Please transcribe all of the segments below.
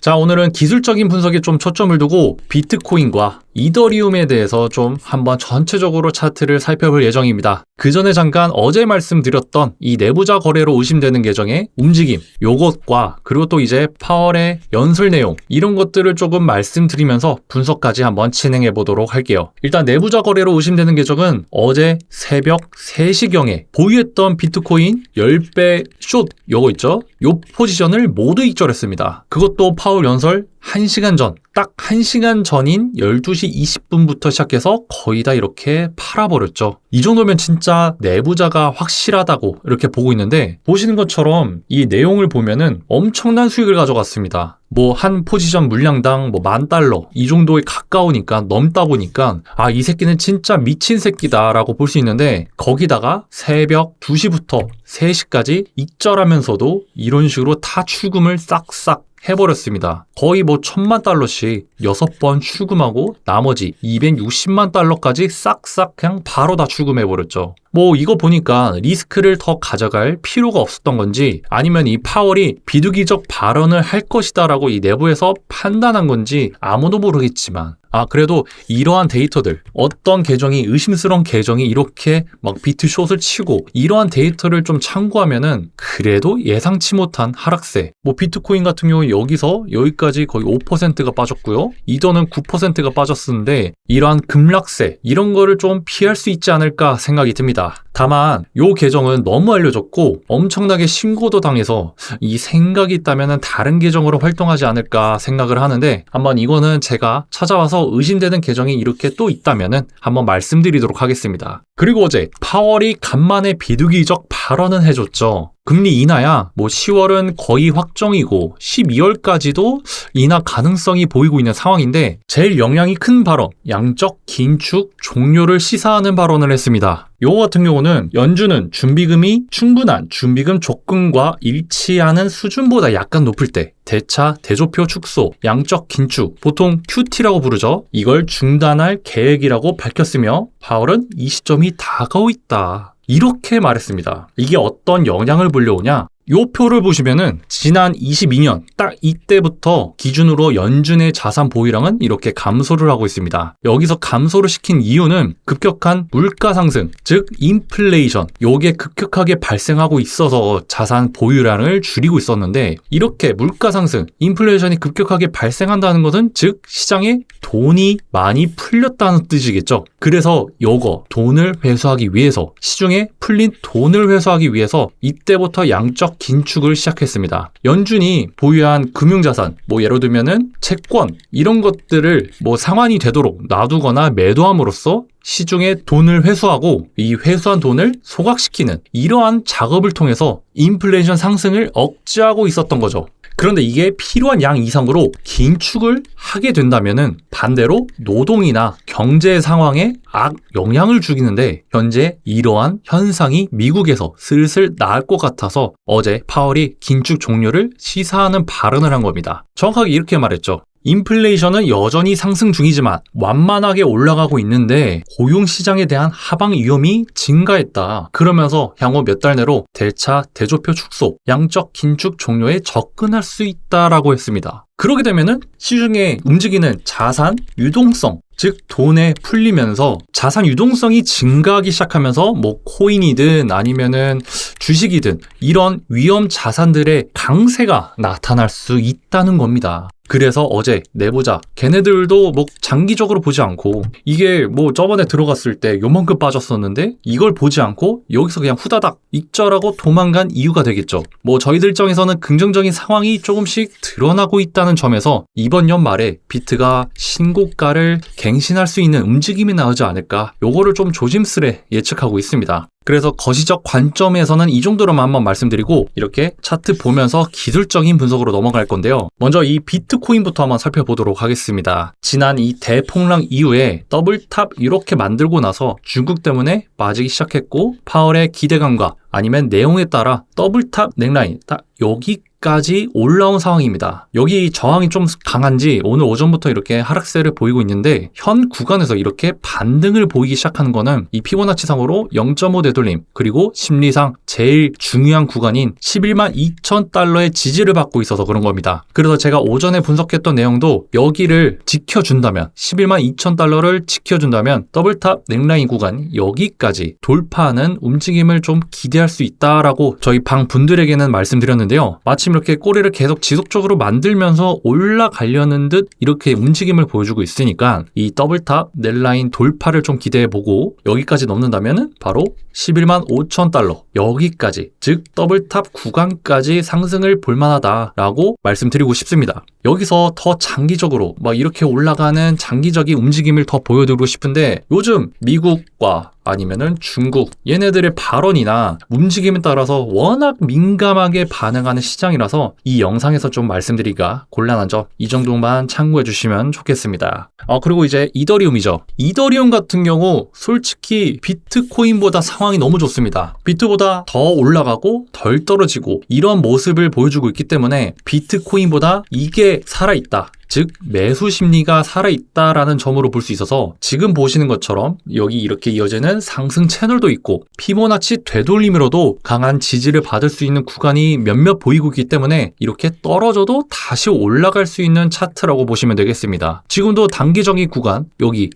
자, 오늘은 기술적인 분석에 좀 초점을 두고 비트코인과 이더리움에 대해서 좀 한번 전체적으로 차트를 살펴볼 예정입니다. 그 전에 잠깐 어제 말씀드렸던 이 내부자 거래로 의심되는 계정의 움직임, 요것과 그리고 또 이제 파월의 연설 내용, 이런 것들을 조금 말씀드리면서 분석까지 한번 진행해 보도록 할게요. 일단 내부자 거래로 의심되는 계정은 어제 새벽 3시경에 보유했던 비트코인 10배 숏, 요거 있죠? 요 포지션을 모두 익절했습니다. 그것도 파월 연설 1시간 전, 딱 1시간 전인 12시 20분부터 시작해서 거의 다 이렇게 팔아버렸죠. 이 정도면 진짜 내부자가 확실하다고 이렇게 보고 있는데 보시는 것처럼 이 내용을 보면은 엄청난 수익을 가져갔습니다. 뭐 한 포지션 물량당 뭐 만 달러 이 정도에 가까우니까 넘다 보니까 아 이 새끼는 진짜 미친 새끼다라고 볼 수 있는데 거기다가 새벽 2시부터 3시까지 익절하면서도 이런 식으로 타 출금을 싹싹 해버렸습니다. 거의 뭐 천만 달러씩 여섯 번 출금하고 나머지 260만 달러까지 싹싹 그냥 바로 다 출금해버렸죠. 뭐 이거 보니까 리스크를 더 가져갈 필요가 없었던 건지 아니면 이 파월이 비두기적 발언을 할 것이다라고 이 내부에서 판단한 건지 아무도 모르겠지만 아, 그래도 이러한 데이터들, 어떤 계정이, 의심스러운 계정이 이렇게 막 비트숏을 치고 이러한 데이터를 좀 참고하면은 그래도 예상치 못한 하락세. 뭐 비트코인 같은 경우 여기서 여기까지 거의 5%가 빠졌고요. 이더는 9%가 빠졌었는데 이러한 급락세, 이런 거를 좀 피할 수 있지 않을까 생각이 듭니다. 다만 요 계정은 너무 알려졌고 엄청나게 신고도 당해서 이 생각이 있다면 다른 계정으로 활동하지 않을까 생각을 하는데 한번 이거는 제가 찾아와서 의심되는 계정이 이렇게 또 있다면 한번 말씀드리도록 하겠습니다. 그리고 어제 파월이 간만에 비두기적 발언은 해줬죠. 금리 인하야 뭐 10월은 거의 확정이고 12월까지도 인하 가능성이 보이고 있는 상황인데 제일 영향이 큰 발언 양적 긴축 종료를 시사하는 발언을 했습니다. 요거 같은 경우는 연준은 준비금이 충분한 준비금 조건과 일치하는 수준보다 약간 높을 때 대차, 대조표 축소, 양적 긴축, 보통 QT라고 부르죠. 이걸 중단할 계획이라고 밝혔으며 파월은 이 시점이 다가오 있다. 이렇게 말했습니다. 이게 어떤 영향을 불려오냐? 요 표를 보시면은 지난 22년 딱 이때부터 기준으로 연준의 자산 보유량은 이렇게 감소를 하고 있습니다. 여기서 감소를 시킨 이유는 급격한 물가 상승, 즉 인플레이션, 요게 급격하게 발생하고 있어서 자산 보유량을 줄이고 있었는데 이렇게 물가 상승, 인플레이션이 급격하게 발생한다는 것은 즉 시장에 돈이 많이 풀렸다는 뜻이겠죠. 그래서 요거 돈을 회수하기 위해서 시중에 풀린 돈을 회수하기 위해서 이때부터 양적 긴축을 시작했습니다. 연준이 보유한 금융자산, 뭐 예를 들면은 채권 이런 것들을 뭐 상환이 되도록 놔두거나 매도함으로써 시중에 돈을 회수하고 이 회수한 돈을 소각시키는 이러한 작업을 통해서 인플레이션 상승을 억제하고 있었던 거죠. 그런데 이게 필요한 양 이상으로 긴축을 하게 된다면은 반대로 노동이나 경제 상황에 악 영향을 주기는데 현재 이러한 현상이 미국에서 슬슬 나을 것 같아서 어제 파월이 긴축 종료를 시사하는 발언을 한 겁니다. 정확하게 이렇게 말했죠. 인플레이션은 여전히 상승 중이지만 완만하게 올라가고 있는데 고용 시장에 대한 하방 위험이 증가했다. 그러면서 향후 몇 달 내로 대차 대조표 축소, 양적 긴축 종료에 접근할 수 있다라고 했습니다. 그렇게 되면은 시중에 움직이는 자산 유동성 즉 돈에 풀리면서 자산 유동성이 증가하기 시작하면서 뭐 코인이든 아니면은 주식이든 이런 위험 자산들의 강세가 나타날 수 있다는 겁니다. 그래서 어제 내보자 걔네들도 뭐 장기적으로 보지 않고 이게 뭐 저번에 들어갔을 때 요만큼 빠졌었는데 이걸 보지 않고 여기서 그냥 후다닥 익절하고 도망간 이유가 되겠죠. 뭐 저희들 입장에서는 긍정적인 상황이 조금씩 드러나고 있다는 점에서 이번 연말에 비트가 신고가를 갱신할 수 있는 움직임이 나오지 않을까 요거를 좀 조심스레 예측하고 있습니다. 그래서 거시적 관점에서는 이 정도로만 한번 말씀드리고 이렇게 차트 보면서 기술적인 분석으로 넘어갈 건데요. 먼저 이 비트코인부터 한번 살펴보도록 하겠습니다. 지난 이 대폭락 이후에 더블탑 이렇게 만들고 나서 중국 때문에 빠지기 시작했고 파월의 기대감과 아니면 내용에 따라 더블탑 넥라인 딱 여기 까지 올라온 상황입니다. 여기 저항이 좀 강한지 오늘 오전부터 이렇게 하락세를 보이고 있는데 현 구간에서 이렇게 반등을 보이기 시작하는 거는 이 피보나치상으로 0.5 되돌림 그리고 심리상 제일 중요한 구간인 11만 2천 달러의 지지를 받고 있어서 그런 겁니다. 그래서 제가 오전에 분석했던 내용도 여기를 지켜준다면 11만 2천 달러를 지켜준다면 더블탑 넥라인 구간 여기까지 돌파하는 움직임을 좀 기대할 수 있다라고 저희 방 분들에게는 말씀드렸는데요. 마침 이렇게 꼬리를 계속 지속적으로 만들면서 올라가려는 듯 이렇게 움직임을 보여주고 있으니까 이 더블탑 넷라인 돌파를 좀 기대해보고 여기까지 넘는다면은 바로 11만 5천 달러 여기까지 즉 더블탑 구간까지 상승을 볼만하다라고 말씀드리고 싶습니다. 여기서 더 장기적으로 막 이렇게 올라가는 장기적인 움직임을 더 보여드리고 싶은데 요즘 미국과 아니면은 중국 얘네들의 발언이나 움직임에 따라서 워낙 민감하게 반응하는 시장이라서 이 영상에서 좀 말씀드리기가 곤란한 점 이 정도만 참고해 주시면 좋겠습니다. 어 그리고 이제 이더리움이죠. 이더리움 같은 경우 솔직히 비트코인보다 상황이 너무 좋습니다. 비트보다 더 올라가고 덜 떨어지고 이런 모습을 보여주고 있기 때문에 비트코인보다 이게 살아있다. 즉 매수 심리가 살아있다라는 점으로 볼 수 있어서 지금 보시는 것처럼 여기 이렇게 이어지는 상승 채널도 있고 피보나치 되돌림으로도 강한 지지를 받을 수 있는 구간이 몇몇 보이고 있기 때문에 이렇게 떨어져도 다시 올라갈 수 있는 차트라고 보시면 되겠습니다. 지금도 단기적인 구간 여기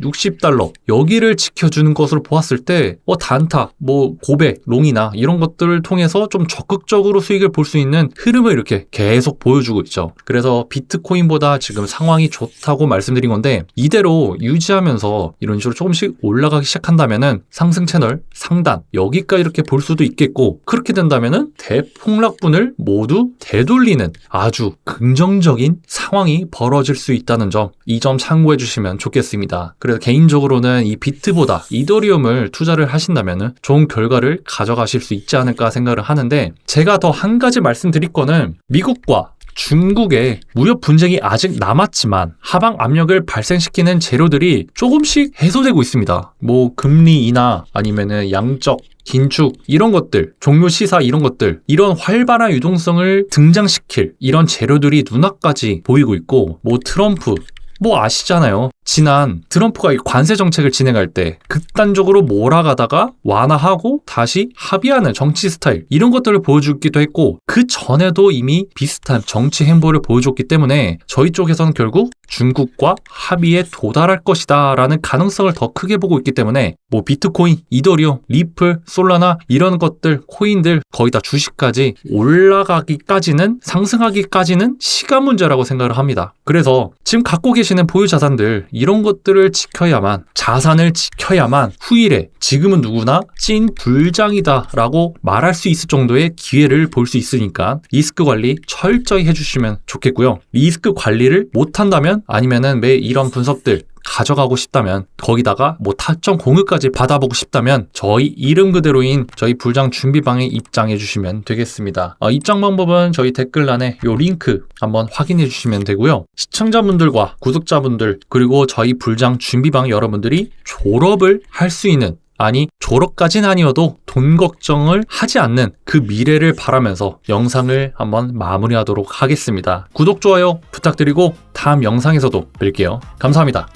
4,060달러 여기를 지켜주는 것으로 보았을 때 어, 단타, 뭐 고백, 롱이나 이런 것들을 통해서 좀 적극적으로 수익을 볼 수 있는 흐름을 이렇게 계속 보여주고 있죠. 그래서 비트코인보다 지금 상황이 좋다고 말씀드린 건데 이대로 유지하면서 이런 식으로 조금씩 올라가기 시작한다면은 상승 채널 상단 여기까지 이렇게 볼 수도 있겠고 그렇게 된다면은 대폭락분을 모두 되돌리는 아주 긍정적인 상황이 벌어질 수 있다는 점 이 점 참고해 주시면 좋겠습니다. 그래서 개인적으로는 이 비트보다 이더리움을 투자를 하신다면은 좋은 결과를 가져가실 수 있지 않을까 생각을 하는데 제가 더 한 가지 말씀드릴 거는 미국과 중국의 무역 분쟁이 아직 남았지만 하방 압력을 발생시키는 재료들이 조금씩 해소되고 있습니다. 뭐 금리 인하 아니면은 양적 긴축 이런 것들 종료 시사 이런 것들 이런 활발한 유동성을 등장시킬 이런 재료들이 눈앞까지 보이고 있고 뭐 트럼프 뭐 아시잖아요. 지난 트럼프가 이 관세 정책을 진행할 때 극단적으로 몰아가다가 완화하고 다시 합의하는 정치 스타일 이런 것들을 보여주기도 했고 그 전에도 이미 비슷한 정치 행보를 보여줬기 때문에 저희 쪽에서는 결국 중국과 합의에 도달할 것이다 라는 가능성을 더 크게 보고 있기 때문에 뭐 비트코인, 이더리움, 리플, 솔라나 이런 것들 코인들 거의 다 주식까지 올라가기까지는 상승하기까지는 시간 문제라고 생각을 합니다. 그래서 지금 갖고 계 시는 보유 자산들 이런 것들을 지켜야만 자산을 지켜야만 후일에 지금은 누구나 찐 불장이다라고 말할 수 있을 정도의 기회를 볼 수 있으니까 리스크 관리 철저히 해주시면 좋겠고요. 리스크 관리를 못한다면 아니면은 매 이런 분석들 가져가고 싶다면 거기다가 뭐 타점 공유까지 받아보고 싶다면 저희 이름 그대로인 저희 불장 준비방에 입장해 주시면 되겠습니다. 어, 입장 방법은 저희 댓글란에 요 링크 한번 확인해 주시면 되고요. 시청자분들과 구독자분들 그리고 저희 불장 준비방 여러분들이 졸업을 할 수 있는 아니 졸업까지는 아니어도 돈 걱정을 하지 않는 그 미래를 바라면서 영상을 한번 마무리하도록 하겠습니다. 구독, 좋아요 부탁드리고 다음 영상에서도 뵐게요. 감사합니다.